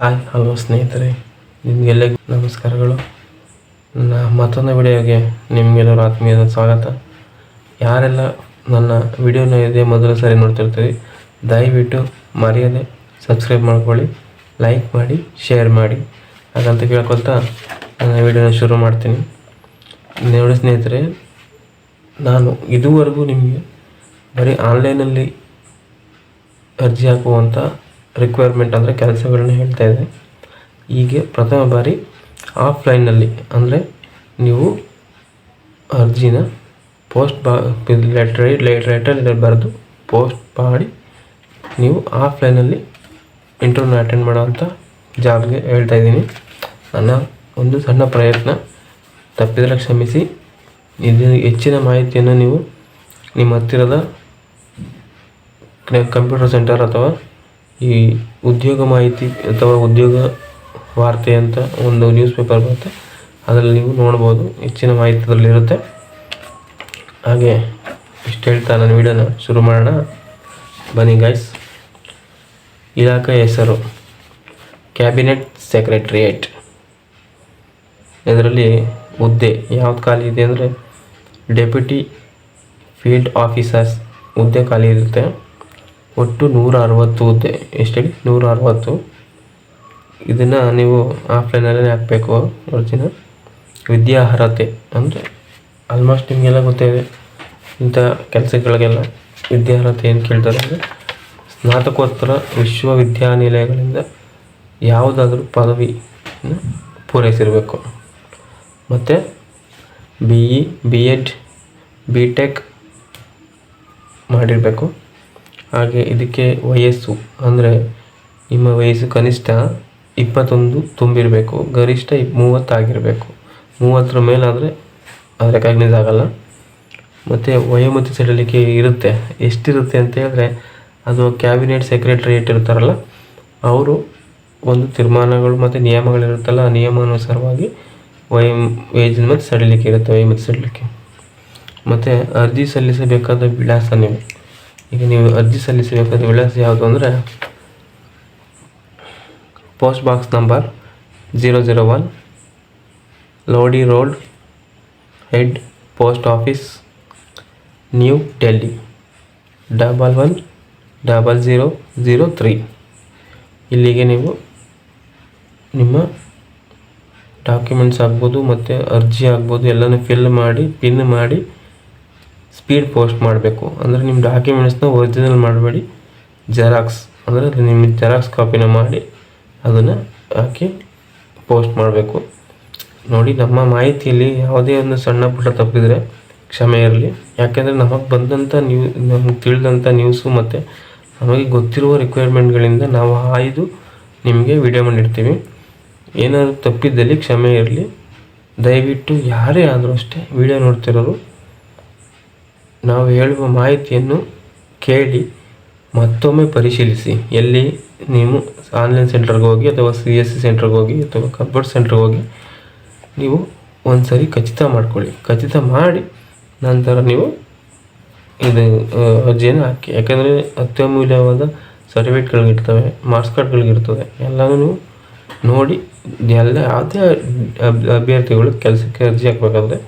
Hi, hello ಸ್ನೇಹಿತರೆ. ನಿಮಗೆಲ್ಲ ನಮಸ್ಕಾರಗಳು. ನನ್ನ ಮತ್ತೊಂದು ವಿಡಿಯೋಗೆ ನಿಮಗೆಲ್ಲರೂ ಆತ್ಮೀಯದ ಸ್ವಾಗತ. ಯಾರೆಲ್ಲ ನನ್ನ ವಿಡಿಯೋನ ಇದೆ ಮೊದಲ ಸಾರಿ ನೋಡ್ತಿರ್ತೀವಿ ದಯವಿಟ್ಟು ಮರೆಯದೆ ಸಬ್ಸ್ಕ್ರೈಬ್ ಮಾಡ್ಕೊಳ್ಳಿ ಲೈಕ್ ಮಾಡಿ ಶೇರ್ ಮಾಡಿ. ಹಾಗಂತ ಕೇಳ್ಕೊತ ನನ್ನ ವಿಡಿಯೋನ ಶುರು ಮಾಡ್ತೀನಿ. ನೋಡಿ ಸ್ನೇಹಿತರೆ, ನಾನು ಇದುವರೆಗೂ ನಿಮಗೆ ಬರೀ ಆನ್ಲೈನಲ್ಲಿ ಅರ್ಜಿ ಹಾಕುವಂಥ ರಿಕ್ವೈರ್ಮೆಂಟ್ ಅಂದರೆ ಕೆಲಸಗಳನ್ನ ಹೇಳ್ತಾ ಇದೆ ಹೀಗೆ ಪ್ರಥಮ ಬಾರಿ ಆಫ್ಲೈನಲ್ಲಿ ಅಂದರೆ ನೀವು ಅರ್ಜಿನ ಪೋಸ್ಟ್ ಬಾ ಲೆಟ್ರ್ ಲೆಟರ್ ಬರೆದು ಪೋಸ್ಟ್ ಮಾಡಿ ನೀವು ಆಫ್ಲೈನಲ್ಲಿ ಇಂಟರ್ವ್ಯೂನ ಅಟೆಂಡ್ ಮಾಡೋವಂಥ ಜಾಬ್ಗೆ ಹೇಳ್ತಾ ಇದ್ದೀನಿ. ನನ್ನ ಒಂದು ಸಣ್ಣ ಪ್ರಯತ್ನ. ತಪ್ಪಿದರೆ ಕ್ಷಮಿಸಿ. ಇದು ಹೆಚ್ಚಿನ ಮಾಹಿತಿಯನ್ನು ನೀವು ನಿಮ್ಮ ಹತ್ತಿರದ ಕಂಪ್ಯೂಟರ್ ಸೆಂಟರ್ ಅಥವಾ ಈ ಉದ್ಯೋಗ ಮಾಹಿತಿ ಅಥವಾ ಉದ್ಯೋಗ ವಾರ್ತೆ ಅಂತ ಒಂದು ನ್ಯೂಸ್ ಪೇಪರ್ ಬರುತ್ತೆ. ಅದರಲ್ಲಿ ನೀವು ನೋಡ್ಬೋದು, ಹೆಚ್ಚಿನ ಮಾಹಿತಿ ಅದರಲ್ಲಿರುತ್ತೆ ಹಾಗೆ ಇಷ್ಟು ಹೇಳ್ತಾ ನಾನು ವಿಡಿಯೋನ ಶುರು ಮಾಡೋಣ. ಬನ್ನಿ ಗೈಸ್ ಇಲಾಖೆ ಹೆಸರು. ಕ್ಯಾಬಿನೆಟ್ ಸೆಕ್ರೆಟ್ರಿಯೇಟ್ ಇದರಲ್ಲಿ ಹುದ್ದೆ ಯಾವ್ದು ಖಾಲಿ ಇದೆ ಅಂದರೆ ಡೆಪ್ಯೂಟಿ ಫೀಲ್ಡ್ ಆಫೀಸರ್ಸ್ ಹುದ್ದೆ ಖಾಲಿ ಇರುತ್ತೆ. ಒಟ್ಟು ನೂರ ಅರವತ್ತು ಹುದ್ದೆ ಎಷ್ಟು ಹೇಳಿ ನೂರ ಅರವತ್ತು ಇದನ್ನು ನೀವು ಆಫ್ಲೈನಲ್ಲೇ ಹಾಕಬೇಕು ವಿದ್ಯಾ ಅರ್ಹತೆ ಅಂದರೆ ಆಲ್ಮೋಸ್ಟ್ ನಿಮಗೆಲ್ಲ ಗೊತ್ತಿದೆ ಇಂಥ ಕೆಲಸಗಳಿಗೆಲ್ಲ ವಿದ್ಯಾರ್ಹತೆ ಏನು ಕೇಳ್ತಾರೆ ಅಂದರೆ ಸ್ನಾತಕೋತ್ತರ ವಿಶ್ವವಿದ್ಯಾನಿಲಯಗಳಿಂದ ಯಾವುದಾದ್ರೂ ಪದವಿ ಪೂರೈಸಿರಬೇಕು. ಮತ್ತು B E B Ed B tech ಮಾಡಿರಬೇಕು. ಹಾಗೆ ಇದಕ್ಕೆ ವಯಸ್ಸು, ಅಂದರೆ ನಿಮ್ಮ ವಯಸ್ಸು ಕನಿಷ್ಠ ಇಪ್ಪತ್ತೊಂದು ತುಂಬಿರಬೇಕು, ಗರಿಷ್ಠ ಮೂವತ್ತಾಗಿರಬೇಕು. ಮೂವತ್ತರ ಮೇಲಾದರೆ ಅದು ರೆಕಗ್ನೈಸ್ ಆಗಲ್ಲ. ಮತ್ತು ವಯೋಮತಿ ಸಡಿಲಿಕೆ ಇರುತ್ತೆ. ಎಷ್ಟಿರುತ್ತೆ ಅಂತ ಹೇಳಿದ್ರೆ, ಅದು ಕ್ಯಾಬಿನೆಟ್ ಸೆಕ್ರೆಟರಿಯೇಟ್ ಇರ್ತಾರಲ್ಲ ಅವರು ಒಂದು ತೀರ್ಮಾನಗಳು ಮತ್ತು ನಿಯಮಗಳಿರುತ್ತಲ್ಲ ಆ ನಿಯಮಾನುಸಾರವಾಗಿ ವಯಂ ಏಜಿನ ಮತ್ತು ಸಡಿಲಿಕೆ ಇರುತ್ತೆ, ವಯೋಮತಿ ಸಡಿಲಿಕೆ. ಮತ್ತು ಅರ್ಜಿ ಸಲ್ಲಿಸಬೇಕಾದ ವಿಳಾಸ ನೀವು. ಈಗ ನೀವು ಅರ್ಜಿ ಸಲ್ಲಿಸಬೇಕಾದ ವಿಳಾಸ ಯಾವುದು ಅಂದರೆ post box number zero zero one Lodi road head post office new Delhi double one double zero zero three ಇಲ್ಲಿಗೆ ನೀವು ನಿಮ್ಮ ಡಾಕ್ಯುಮೆಂಟ್ಸ್ ಆಗ್ಬೋದು ಮತ್ತು ಅರ್ಜಿ ಆಗ್ಬೋದು, ಎಲ್ಲನೂ ಫಿಲ್ ಮಾಡಿ ಪಿನ್ ಮಾಡಿ ಸ್ಪೀಡ್ ಪೋಸ್ಟ್ ಮಾಡಬೇಕು. ಅಂದರೆ ನಿಮ್ಮ ಡಾಕ್ಯುಮೆಂಟ್ಸ್ನ ಒರಿಜಿನಲ್ ಮಾಡಬೇಡಿ. ಜೆರಾಕ್ಸ್ ಅಂದರೆ ನಿಮ್ಮ ಜೆರಾಕ್ಸ್ ಕಾಪಿನ ಮಾಡಿ, ಅದನ್ನು ಹಾಕಿ ಪೋಸ್ಟ್ ಮಾಡಬೇಕು. ನೋಡಿ, ನಮ್ಮ ಮಾಹಿತಿಯಲ್ಲಿ ಯಾವುದೇ ಒಂದು ಸಣ್ಣ ಪುಟ್ಟ ತಪ್ಪಿದರೆ ಕ್ಷಮೆ ಇರಲಿ. ಯಾಕೆಂದರೆ ನಮಗೆ ಬಂದಂಥ ನ್ಯೂ ನಮಗೆ ತಿಳಿದಂಥ ನ್ಯೂಸು ಮತ್ತು ನಮಗೆ ಗೊತ್ತಿರುವ ರಿಕ್ವೈರ್ಮೆಂಟ್ಗಳಿಂದ ನಾವು ಆಯ್ದು ನಿಮಗೆ ವಿಡಿಯೋ ಮಾಡಿರ್ತೀವಿ ಏನಾದರೂ ತಪ್ಪಿದ್ದಲ್ಲಿ ಕ್ಷಮೆ ಇರಲಿ. ದಯವಿಟ್ಟು ಯಾರೇ ಆದರೂ ಅಷ್ಟೇ ವಿಡಿಯೋ ನೋಡ್ತಿರೋರು ನಾವು ಹೇಳುವ ಮಾಹಿತಿಯನ್ನು ಕೇಳಿ ಮತ್ತೊಮ್ಮೆ ಪರಿಶೀಲಿಸಿ. ಎಲ್ಲಿ ನೀವು ಆನ್ಲೈನ್ ಸೆಂಟರ್ಗೆ ಹೋಗಿ ಅಥವಾ ಸಿ ಎಸ್ ಸಿ ಸೆಂಟ್ರಿಗೆ ಹೋಗಿ ಅಥವಾ ಕಂಪ್ಯೂಟರ್ ಸೆಂಟ್ರಿಗೆ ಹೋಗಿ ನೀವು ಒಂದು ಸರಿ ಖಚಿತ ಮಾಡ್ಕೊಳ್ಳಿ. ಖಚಿತ ಮಾಡಿ ನಂತರ ನೀವು ಇದು ಅರ್ಜಿಯನ್ನು ಹಾಕಿ. ಯಾಕೆಂದರೆ ಅತ್ಯಮೂಲ್ಯವಾದ ಸರ್ಟಿಫಿಕೇಟ್ಗಳಿಗಿರ್ತವೆ ಮಾರ್ಕ್ಸ್ ಕಾರ್ಡ್ಗಳಿರ್ತವೆ ಎಲ್ಲನೂ ನೀವು ನೋಡಿ, ಎಲ್ಲ ಯಾವುದೇ ಅಭ್ಯರ್ಥಿಗಳು ಕೆಲಸಕ್ಕೆ ಅರ್ಜಿ ಹಾಕಬೇಕಾದ್ರೆ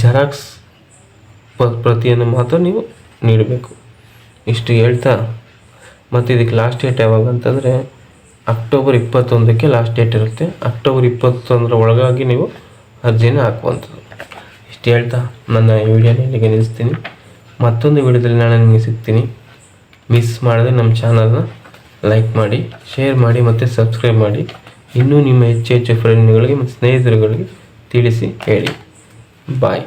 ಜೆರಾಕ್ಸ್ ಪ್ರತಿಯನ್ನು ಮಾತ್ರ ನೀವು ನೀಡಬೇಕು. ಇಷ್ಟು ಹೇಳ್ತಾ, ಮತ್ತು ಇದಕ್ಕೆ ಲಾಸ್ಟ್ ಡೇಟ್ ಯಾವಾಗ ಅಂತಂದರೆ ಅಕ್ಟೋಬರ್ ಇಪ್ಪತ್ತೊಂದಕ್ಕೆ ಲಾಸ್ಟ್ ಡೇಟ್ ಇರುತ್ತೆ. ಅಕ್ಟೋಬರ್ ಇಪ್ಪತ್ತೊಂದರ ಒಳಗಾಗಿ ನೀವು ಅರ್ಜಿನ ಹಾಕುವಂಥದ್ದು. ಇಷ್ಟು ಹೇಳ್ತಾ, ನನ್ನ ಈ ವಿಡಿಯೋನ ಇಲ್ಲಿಗೆ ನಿಲ್ಲಿಸ್ತೀನಿ. ಮತ್ತೊಂದು ವಿಡಿಯೋದಲ್ಲಿ ನಾನು ನಿಮಗೆ ಸಿಗ್ತೀನಿ. ಮಿಸ್ ಮಾಡಿದ್ರೆ ನಮ್ಮ ಚಾನಲ್ನ ಲೈಕ್ ಮಾಡಿ ಶೇರ್ ಮಾಡಿ, ಮತ್ತು ಸಬ್ಸ್ಕ್ರೈಬ್ ಮಾಡಿ. ಇನ್ನೂ ನಿಮ್ಮ ಹೆಚ್ಚು ಹೆಚ್ಚು ಫ್ರೆಂಡ್ಗಳಿಗೆ ಮತ್ತು ಸ್ನೇಹಿತರುಗಳಿಗೆ ತಿಳಿಸಿ ಹೇಳಿ. ಬಾಯ್